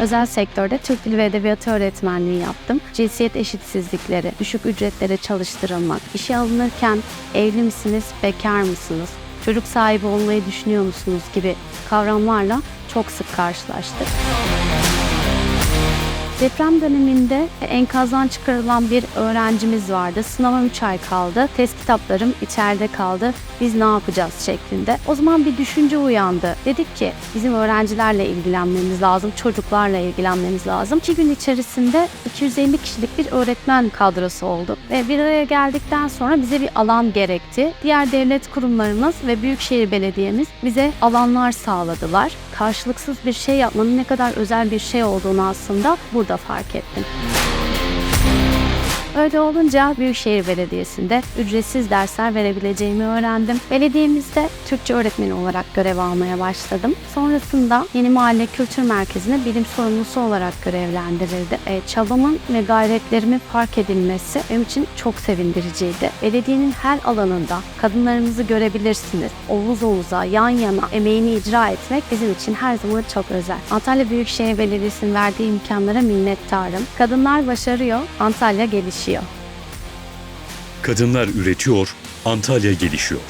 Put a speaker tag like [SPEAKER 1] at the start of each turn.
[SPEAKER 1] Özel sektörde Türk Dili ve Edebiyatı öğretmenliği yaptım. Cinsiyet eşitsizlikleri, düşük ücretlere çalıştırılmak, işe alınırken evli misiniz, bekar mısınız, çocuk sahibi olmayı düşünüyor musunuz gibi kavramlarla çok sık karşılaştık. Deprem döneminde enkazdan çıkarılan bir öğrencimiz vardı. Sınava 3 ay kaldı. Test kitaplarım içeride kaldı. Biz ne yapacağız şeklinde. O zaman bir düşünce uyandı. Dedik ki bizim öğrencilerle ilgilenmemiz lazım, çocuklarla ilgilenmemiz lazım. 2 gün içerisinde 250 kişilik bir öğretmen kadrosu oldu. Ve bir araya geldikten sonra bize bir alan gerekti. Diğer devlet kurumlarımız ve Büyükşehir Belediye'miz bize alanlar sağladılar. Karşılıksız bir şey yapmanın ne kadar özel bir şey olduğunu aslında burada fark ettim. Öyle olunca Büyükşehir Belediyesi'nde ücretsiz dersler verebileceğimi öğrendim. Belediyemizde Türkçe öğretmeni olarak görev almaya başladım. Sonrasında Yeni Mahalle Kültür Merkezi'ne bilim sorumlusu olarak görevlendirildi. E, çabamın ve gayretlerimin fark edilmesi benim için çok sevindiriciydi. Belediyenin her alanında kadınlarımızı görebilirsiniz. Omuz omuza, yan yana emeğini icra etmek bizim için her zaman çok özel. Antalya Büyükşehir Belediyesi'nin verdiği imkanlara minnettarım. Kadınlar başarıyor, Antalya gelişiyor.
[SPEAKER 2] Kadınlar üretiyor, Antalya gelişiyor.